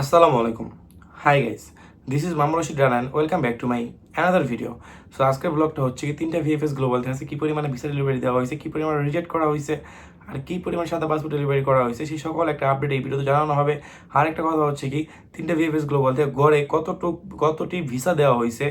আসসালামু আলাইকুম। High guys this is Mamur Rashid Ranan welcome back to my another video so আজকের ব্লগটা হচ্ছে কি তিনটা ভিএফএস গ্লোবাল থেকে কী পরিমাণে ভিসা ডেলিভারি দেওয়া হয়েছে, কী পরিমাণে রিজেক্ট করা হয়েছে, আর কী পরিমাণ সাদা পাসপোর্ট ডেলিভারি করা হয়েছে, সেই সকল একটা আপডেট এই ভিডিওতে জানানো হবে। আর একটা কথা হচ্ছে কি, তিনটা ভিএফএস গ্লোবাল থেকে গড়ে কতটুক, কতটি ভিসা দেওয়া হয়েছে,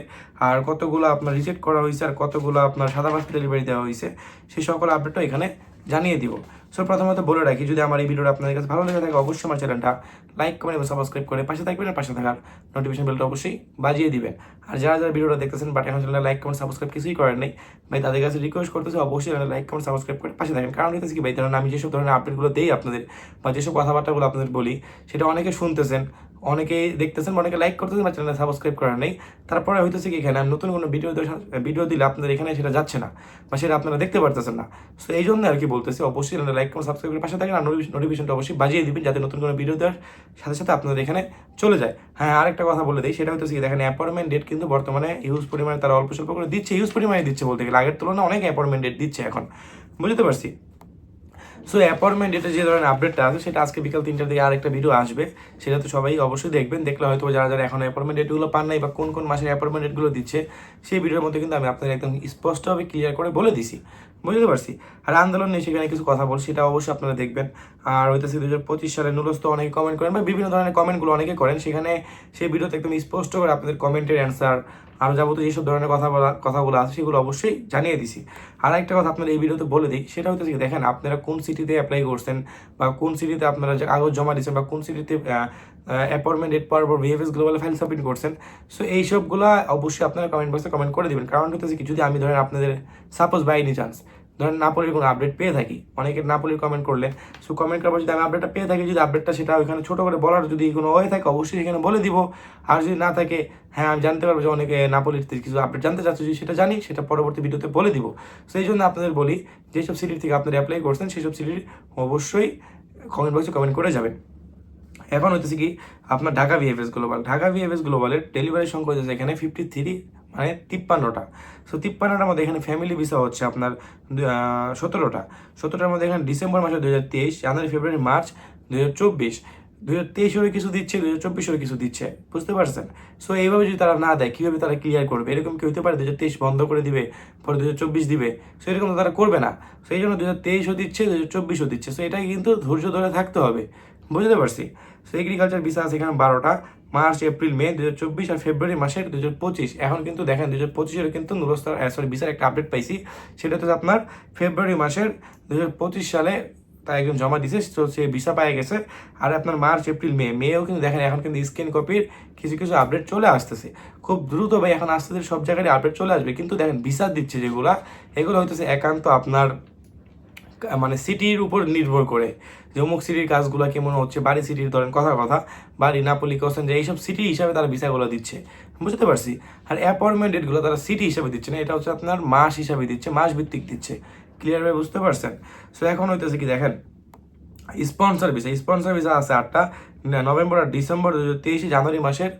আর কতগুলো আপনার রিজেক্ট করা হয়েছে, আর কতগুলো আপনার সাদা পাসপোর্ট ডেলিভারি দেওয়া হয়েছে, সেই সকল আপডেটটা এখানে জানিয়ে দিব। সো প্রথমত বলে রাখি, যদি আমার এই ভিডিওটা আপনাদের কাছে ভালো লেগে থাকে, অবশ্যই আমার চ্যানেলটা লাইক কমেন্ট এবং সাবস্ক্রাইব করে পাশে থাকবেন আর পাশে থাকার নোটিফিকেশন বেলটা অবশ্যই বাজিয়ে দিবেন। আর যারা যারা ভিডিওটা দেখতেছেন বাট এখন চ্যানেলটা লাইক কমেন্ট সাবস্ক্রাইব কিছুই করেন নাই, ভাই তাদের কাছে রিকোয়েস্ট করতেছে অবশ্যই চ্যানেলে লাইক কমেন্ট সাবস্ক্রাইব করে পাশে থাকেন। কারণ হইতেছে কি ভাই, ধরেন আমি যেসব ধরনের আপডেটগুলো দেই আপনাদের বা যেসব কথাবার্তাগুলো আপনাদের বলি, সেটা অনেকে শুনতেছেন অনেকেই দেখতেছেন অনেকে লাইক করতেছেন বা চ্যানেলে সাবস্ক্রাইব করার নেই। তারপরে হইতেছে কি এখানে নতুন কোনো ভিডিও ভিডিও দিলে আপনাদের এখানে সেটা যাচ্ছে না বা সেটা আপনারা দেখতে পারতেছেন না। সো এই জন্য আর কি বলতেছি, অবশ্যই লাইক করে সাবস্ক্রাইব করে পাশে থাকেন আর নোটিফিকেশনটা অবশ্যই বাজিয়ে দিবেন যাতে নতুন কোনো ভিডিও দেওয়ার সাথে সাথে আপনাদের এখানে চলে যায়। হ্যাঁ আরেকটা কথা বলে দিই, সেটা হচ্ছে কি, দেখেন অ্যাপয়েন্টমেন্ট ডেট কিন্তু বর্তমানে ইউজ পরিমাণে তারা অল্প স্বল্প করে দিচ্ছে ইউজ পরিমাণে দিচ্ছে বলতে গেলে। আগের তুলনায় অনেক অ্যাপয়েন্টমেন্ট ডেট দিচ্ছে এখন। বুঝতে পারছি? সো অ্যাপয়েন্টমেন্ট এটা যে ধরনের আপডেটটা আছে, সেটা আজকে বিকাল তিনটার দিকে আরেকটা ভিডিও আসবে। সেটা তো সবাই অবশ্যই দেখবেন। দেখলে হয়তো যারা যারা এখন অ্যাপয়েন্টমেন্ট ডেটগুলো পান নাই বা কোন কোন মাসের অ্যাপয়েন্টমেন্ট ডেটগুলো দিচ্ছে, সেই ভিডিওর মধ্যে কিন্তু আমি আপনাদের একদম স্পষ্টভাবে ক্লিয়ার করে বলে দিছি। বুঝতে পারছি। আর আন্দোলন নিয়ে সেখানে কিছু কথা বল, সেটা অবশ্যই আপনারা দেখবেন। আর হইতেছে দু হাজার পঁচিশ সালে নুলস্ত অনেকে কমেন্ট করেন বা বিভিন্ন ধরনের কমেন্টগুলো অনেকে করেন। সেখানে সেই ভিডিওতে একদম স্পষ্ট করে আপনাদের কমেন্টের অ্যান্সার আরও যাবতীয় যেসব ধরনের কথা বলা, কথাগুলো আছে সেগুলো অবশ্যই জানিয়ে দিছি। আর একটা কথা আপনারা এই ভিডিওতে বলে দিই, সেটা হচ্ছে দেখেন আপনারা কোন সিটিতে অ্যাপ্লাই করছেন বা কোন সিটিতে আপনারা কাগজ জমা দিচ্ছেন বা কোন সিটিতে অ্যাপয়েন্টমেন্ট ডেট পাওয়ার পর ভিএফএস গ্লোবাল ফাইল সাবমিট করছেন। সো এই সবগুলো অবশ্যই আপনারা কমেন্ট বক্সে কমেন্ট করে দিবেন। কারণ হচ্ছে কি, যদি আমি ধরেন আপনাদের সাপোজ বাই এনি চান্স ধরেন নাপোলির কোনো আপডেট পেয়ে থাকি, অনেকে নাপোলির কমেন্ট করলেন সো কমেন্ট করার পর যদি আমি আপডেটটা পেয়ে থাকি, যদি আপডেটটা সেটা ওইখানে ছোটো করে বলার যদি কোনো হয়ে থাকে, অবশ্যই এখানে বলে দিব। আর যদি না থাকে হ্যাঁ আমি জানতে পারব যে অনেকে নাপোলির কিছু আপডেট জানতে চাচ্ছে, যদি সেটা জানি, সেটা পরবর্তী ভিডিওতে বলে দিব। সেই জন্য আপনাদের বলি, যেসব সিটির থেকে আপনারা অ্যাপ্লাই করছেন, সেসব সিটির অবশ্যই কমেন্ট বক্সে কমেন্ট করে যাবেন। এখন হচ্ছে কি, আপনার Dhaka VFS global Dhaka VFS গ্লোবালের delivery সংখ্যা হচ্ছে এখানে ফিফটি থ্রি মানে তিপ্পান্নটা। সো তিপ্পান্নটার মধ্যে এখানে ফ্যামিলি ভিসা হচ্ছে আপনার সতেরোটা। সতেরোটার মধ্যে এখানে ডিসেম্বর মাসে দু হাজার তেইশ জানুয়ারি ফেব্রুয়ারি মার্চ দু হাজার চব্বিশ। দু হাজার তেইশেরও কিছু দিচ্ছে দু হাজার চব্বিশেরও কিছু দিচ্ছে। বুঝতে পারছেন? সো এইভাবে যদি তারা না দেয়, কীভাবে তারা ক্লিয়ার করবে? এরকম কি হতে পারে দু হাজার তেইশ বন্ধ করে দিবে, পরে দু হাজার চব্বিশ দিবে? সো এরকম তারা করবে না। সেই জন্য দু হাজার তেইশও দিচ্ছে দু হাজার চব্বিশও দিচ্ছে। সো এটাই কিন্তু ধৈর্য ধরে থাকতে হবে। বুঝতে পারছি। সো এগ্রিকালচার ভিসা আছে এখানে বারোটা, মার্চ, এপ্রিল, মে দু চব্বিশ আর ফেব্রুয়ারি মাসের দু পঁচিশ। এখন কিন্তু দেখেন দু হাজার পঁচিশের কিন্তু নুরস্তার সরি ভিসার একটা আপডেট পাইছি। সেটা হচ্ছে আপনার ফেব্রুয়ারি মাসের দু পঁচিশ সালে তা একজন জমা দিছে, তো সে ভিসা পায়ে গেছে। আর আপনার মার্চ, এপ্রিল, মে, মেয়েও কিন্তু দেখেন এখন কিন্তু স্ক্যান কপির কিছু কিছু আপডেট চলে আসতেছে। খুব দ্রুত ভাই এখন আস্তে আস্তে সব জায়গায় আপডেট চলে আসবে। কিন্তু দেখেন ভিসা দিচ্ছে যেগুলা, এগুলো হইতেছে একান্ত আপনার মানে সিটির উপর নির্ভর করে যে অমুক সিটির কাজগুলো কেমন হচ্ছে, বাড়ি সিটির ধরেন কথা কথা, বাড়ি নাপলি কোসেন, যে এইসব সিটি হিসাবে তারা ভিসাগুলো দিচ্ছে। বুঝতে পারছি? আর অ্যাপয়েন্টমেন্ট ডেটগুলো তারা সিটি হিসাবে দিচ্ছে না, এটা হচ্ছে আপনার মাস হিসাবে দিচ্ছে, মাস ভিত্তিক দিচ্ছে। ক্লিয়ারভাবে বুঝতে পারছেন? সো এখন হইতেছে কি দেখেন স্পন্সর ভিসা স্পন্সর ভিসা আছে আটটা নভেম্বর আর ডিসেম্বর দু হাজার তেইশে জানুয়ারি মাসের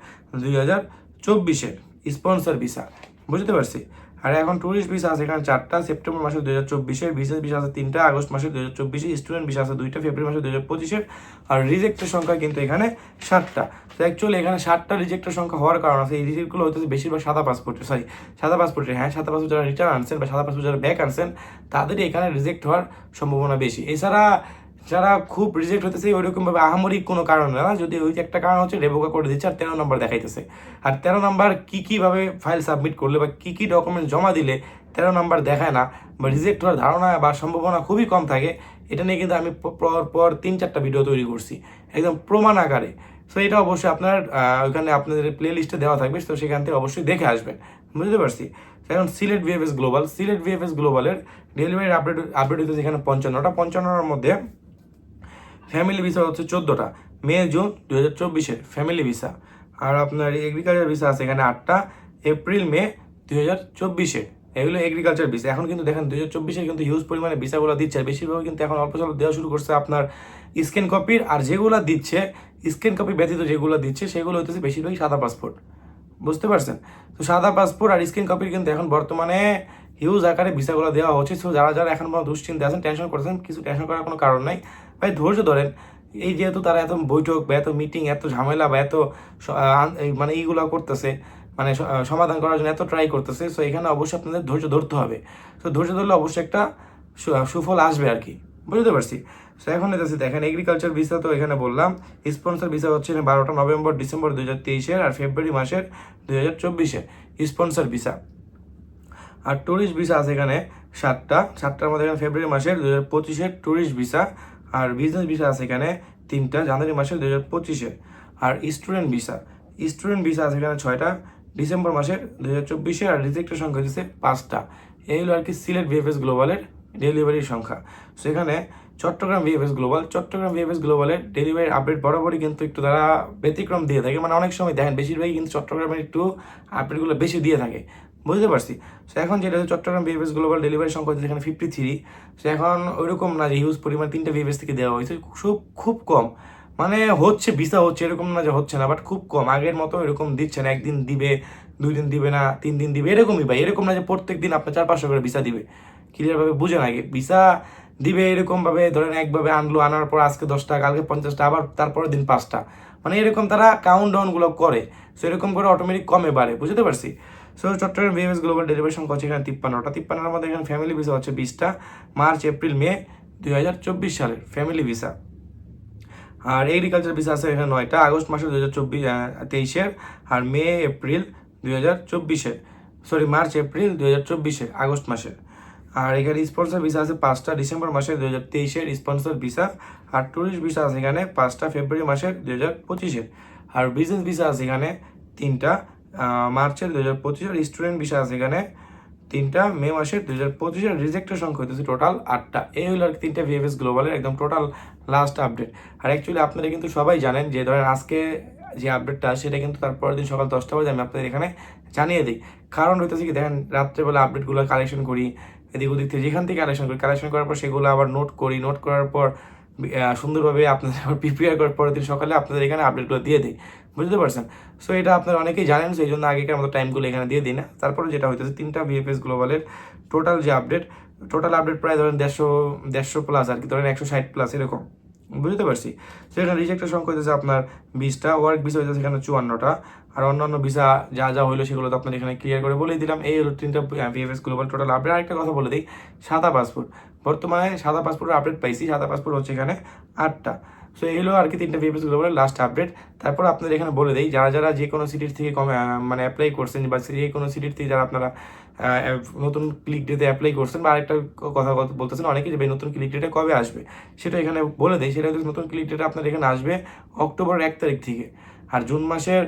দুই হাজার চব্বিশের স্পন্সর ভিসা বুঝতে পারছি? আর এখন ট্যুরিস্ট ভিসা আছে এখানে চারটা সেপ্টেম্বর মাসে দু হাজার চব্বিশের বিশেষ ভিসা আছে তিনটা আগস্ট মাসে দু হাজার চব্বিশে স্টুডেন্ট ভিসা আছে দুইটা ফেব্রুয়ারি মাসে দু হাজার পঁচিশের আর রিজেক্টের সংখ্যা কিন্তু এখানে সাতটা তো অ্যাকচুয়ালি এখানে সাতটা রিজেক্টের সংখ্যা হওয়ার কারণ আছে, এই রিজেক্টগুলো হচ্ছে বেশিরভাগ সাদা পাসপোর্টে সরি সাদা পাসপোর্টে হ্যাঁ সাদা পাসপোর্ট যারা রিটার্ন আনছেন বা সাদা পাসপোর্ট যারা ব্যাক আনছেন, তাদেরই এখানে রিজেক্ট হওয়ার সম্ভাবনা বেশি। এছাড়া যারা খুব রিজেক্ট হতেছে ওইরকম ভাবে আহামরি কোনো কারণ না। যদি ওই একটা কারণ হচ্ছে, রেবোকা করে দিচ্ছে আর তেরো নম্বর দেখাইতেছে। আর তেরো নম্বর কি কীভাবে ফাইল সাবমিট করলে বা কি কি ডকুমেন্ট জমা দিলে তেরো নম্বর দেখায় না বা রিজেক্ট হওয়ার ধারণা বা সম্ভাবনা খুবই কম থাকে, এটা নিয়ে কিন্তু আমি পর পর তিন চারটা ভিডিও তৈরি করছি, একদম প্রমাণ আকারে। সো এটা অবশ্যই আপনার ওইখানে আপনাদের প্লে লিস্টে দেওয়া থাকবে, তো সেখান থেকে অবশ্যই দেখে আসবেন। বুঝতে পারছি? এখন Sylhet VFS global Sylhet VFS গ্লোবালের delivery update update হচ্ছে এখানে পঞ্চান্নটা। পঞ্চান্নটার মধ্যে ফ্যামিলি ভিসা হচ্ছে চোদ্দোটা। মে জুন দু হাজার চব্বিশের ফ্যামিলি ভিসা আর আপনার এগ্রিকালচার ভিসা আছে এখানে আটটা। এপ্রিল মে দুই হাজার চব্বিশের। এগুলো এগ্রিকালচার ভিসা এখন কিন্তু দেখেন দু হাজার চব্বিশে কিন্তু হিউজ পরিমাণে ভিসাগুলো দিচ্ছে। বেশিরভাগ কিন্তু এখন অল্প স্বল্প দেওয়া শুরু করছে আপনার স্ক্যান কপির আর যেগুলো দিচ্ছে স্ক্যান কপি ব্যতীত যেগুলো দিচ্ছে, সেগুলো হচ্ছে বেশিরভাগই সাদা পাসপোর্ট বুঝতে পারছেন? তো সাদা পাসপোর্ট আর স্ক্যান কপির কিন্তু এখন বর্তমানে হিউজ আকারে ভিসাগুলো দেওয়া হচ্ছে। সো যারা যারা এখন কোনো দুশ্চিন্তা আছেন টেনশন করছেন কিছু টেনশন করার কোনো কারণ নাই। ভাই, ধৈর্য ধরেন, এই যেহেতু তারা এত বৈঠক বা এত মিটিং এত ঝামেলা বা এত মানে এইগুলো করতেছে মানে সমাধান করার জন্য এত ট্রাই করতেছে সো এখানে অবশ্যই আপনাদের ধৈর্য ধরতে হবে। তো ধৈর্য ধরলে অবশ্যই একটা সুফল আসবে আর কি। বুঝতে পারছি? সো এখন এসেছি দেখেন এগ্রিকালচার ভিসা তো এখানে বললাম। স্পন্সর ভিসা হচ্ছে বারোটা নভেম্বর, ডিসেম্বর দু হাজার তেইশের আর ফেব্রুয়ারি মাসের দু হাজার চব্বিশে স্পন্সর ভিসা আর ট্যুরিস্ট ভিসা আছে এখানে সাতটা। সাতটার মধ্যে এখানে ফেব্রুয়ারি মাসের দু হাজার পঁচিশের ট্যুরিস্ট ভিসা আর বিজনেস ভিসা আছে এখানে তিনটা, জানুয়ারি মাসের দু হাজার পঁচিশে। আর স্টুডেন্ট ভিসা স্টুডেন্ট ভিসা আছে এখানে ছয়টা, ডিসেম্বর মাসের দু হাজার চব্বিশে আর রিজেক্টের সংখ্যা হচ্ছে পাঁচটা। এই হলো আর কি সিলেট ভিএফএস গ্লোবালের ডেলিভারির সংখ্যা। সেখানে Chattogram VFS global Chattogram VFS গ্লোবালের delivery update বরাবরই কিন্তু একটু তারা ব্যতিক্রম দিয়ে থাকে। মানে অনেক সময় দেখেন, বেশিরভাগই কিন্তু চট্টগ্রামের একটু আপডেটগুলো বেশি দিয়ে থাকে। বুঝতে পারছি। সো এখন যেটা হচ্ছে চট্টগ্রাম ভিএফএস গ্লোবাল ডেলিভারি সংখ্যা এখানে ফিফটি থ্রি সো এখন ওইরকম না যে হিউজ পরিমাণ তিনটা ভিএফএস থেকে দেওয়া হয়েছে, খুব খুব কম। মানে হচ্ছে ভিসা হচ্ছে, এরকম না যে হচ্ছে না বাট খুব কম। আগের মতো এরকম দিচ্ছে না, একদিন দিবে দুই দিন দিবে না তিন দিন দিবে, এরকমই ভাই। এরকম না যে প্রত্যেক দিন আপনার চার, পাঁচশো করে ভিসা দিবে। ক্লিয়ারভাবে বুঝেন আগে। ভিসা দিবে এরকমভাবে ধরেন একভাবে আনলো, আনার পর আজকে দশটা, কালকে পঞ্চাশটা, আবার তারপরের দিন পাঁচটা। মানে এরকম তারা কাউন্ট ডাউনগুলো করে। সো এরকম করে অটোমেটিক কমে বাড়ে। বুঝতে পারছি? সো চট্টগ্রাম ভিএমএস গ্লোবাল সংখ্যা হচ্ছে এখানে তিপ্পান্নটা। তিপ্পান্নর মধ্যে এখানে ফ্যামিলি ভিসা হচ্ছে বিশটা। মার্চ এপ্রিল মে দুই হাজার চব্বিশ সালের ফ্যামিলি ভিসা আর এগ্রিকালচার ভিসা আছে এখানে নয়টা। আগস্ট মাসের দু হাজার চব্বিশ তেইশের। আর মে এপ্রিল দুই হাজার সরি মার্চ এপ্রিল দুই হাজার চব্বিশের আগস্ট মাসের আর এখানে স্পন্সর ভিসা আছে পাঁচটা। ডিসেম্বর মাসের দু হাজার তেইশের স্পন্সর ভিসা আর ট্যুরিস্ট ভিসা আছে এখানে পাঁচটা। ফেব্রুয়ারি মাসের দু হাজার পঁচিশের আর বিজনেস ভিসা আছে এখানে তিনটা। মার্চের দুই হাজার পঁচিশের স্টুডেন্ট ভিসা আছে এখানে তিনটা, মে মাসের দুই হাজার পঁচিশের রিজেক্টের সংখ্যা হইতেছে টোটাল আটটা। এই হলো আর কি তিনটা ভিএফএস গ্লোবালের একদম টোটাল লাস্ট আপডেট আর অ্যাকচুয়ালি আপনারা কিন্তু সবাই জানেন যে ধরেন আজকে যে আপডেটটা সেটা কিন্তু তারপরের দিন সকাল দশটা বাজে, আমি আপনাদের এখানে জানিয়ে দিই। কারণ হইতেছে কি, দেখেন রাত্রেবেলা আপডেটগুলো কালেকশন করি, এদিক ওদিক থেকে যেখান থেকে কালেকশন করি কালেকশন করার পর সেগুলো আবার নোট করি নোট করার পর সুন্দরভাবে আপনাদের আবার প্রিপেয়ার করার পরের দিন সকালে আপনাদের এখানে আপডেটগুলো দিয়ে দিই। বুঝতে পারছেন? সো এটা আপনারা অনেকেই জানেন সেই জন্য আগেকার মতো টাইমগুলো এখানে দিয়ে দিই না। তারপরে যেটা হইতেছে, তিনটা ভিএফএস গ্লোবালের টোটাল যে আপডেট টোটাল আপডেট প্রায় ধরেন দেড়শো দেড়শো প্লাস আর কি, ধরেন একশো ষাট প্লাস এরকম। বুঝতে পারছি? সেখানে রিজেক্টের সংখ্যা হইতেছে আপনার বিশটা ওয়ার্ক ভিসা হইতেছে এখানে চুয়ান্নটা, আর অন্যান্য ভিসা যা যা হইল সেগুলো তো আপনার এখানে ক্লিয়ার করে বলেই দিলাম। এই হলো তিনটা ভিএফএস গ্লোবাল টোটাল আপডেট আরেকটা কথা বলে দিই, সাদা পাসপোর্ট বর্তমানে সাদা পাসপোর্টের আপডেট পাইছি, সাদা পাসপোর্ট হচ্ছে এখানে আটটা। সো এই হলো আর কি তিনটা ভিএফএস গ্লোবালের লাস্ট আপডেট তারপর আপনাদের এখানে বলে দিই, যারা যারা যে কোনো সিটির থেকে কমে মানে অ্যাপ্লাই করছেন বা যে কোনো সিটির থেকে যারা আপনারা নতুন ক্লিক ডেতে অ্যাপ্লাই করছেন বা আরেকটা কথা বল- বলতেছেন অনেকে যে নতুন ক্লিক ডেটে কবে আসবে? সেটা এখানে বলে দেয় সেটা হচ্ছে নতুন ক্লিক ডেটে আপনার এখানে আসবে অক্টোবর এক তারিখ থেকে। আর জুন মাসের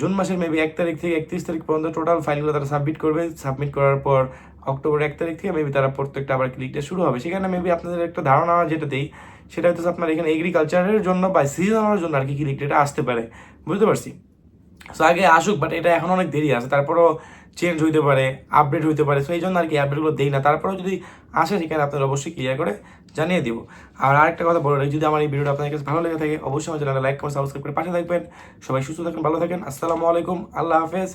জুন মাসের মেবি এক তারিখ থেকে একত্রিশ তারিখ পর্যন্ত টোটাল ফাইলগুলো তারা সাবমিট করবে। সাবমিট করার পর অক্টোবর এক তারিখ থেকে মেবি তারা প্রত্যেকটা আবার ক্লিক ডে শুরু হবে। সেখানে মেবি আপনাদের একটা ধারণা যেটা দেই সেটা হচ্ছে আপনার এখানে এগ্রিকালচারের জন্য বা সিজনালের জন্য আর কি ক্লিক ডেটা আসতে পারে। বুঝতে পারছি? সো আগে আসুক বাট এটা এখন অনেক দেরি আছে। তারপরও চেঞ্জ হইতে পারে আপডেট হইতে পারে সো এই জন্য আর কি আপডেটগুলো দেই না। তারপরেও যদি আসে সেখানে আপনারা অবশ্যই ক্লিয়ার করে জানিয়ে দিব। আর আরেকটা কথা বলে যদি আমার এই ভিডিওটা আপনাদের কাছে ভালো লেগে থাকে, অবশ্যই আমার চ্যানেলে লাইক করে সাবস্ক্রাইব করে পাশে থাকবেন। সবাই সুস্থ থাকবেন ভালো থাকেন। আসসালামু আলাইকুম, আল্লাহ হাফেজ।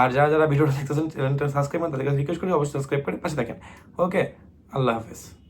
আর যারা যারা ভিডিওটা দেখতেছেন চ্যানেলটা সাবস্ক্রাইব করেন, তাদের কাছে রিকোয়েস্ট করি, অবশ্যই সাবস্ক্রাইব করে পাশে থাকেন। ওকে আল্লাহ হাফেজ।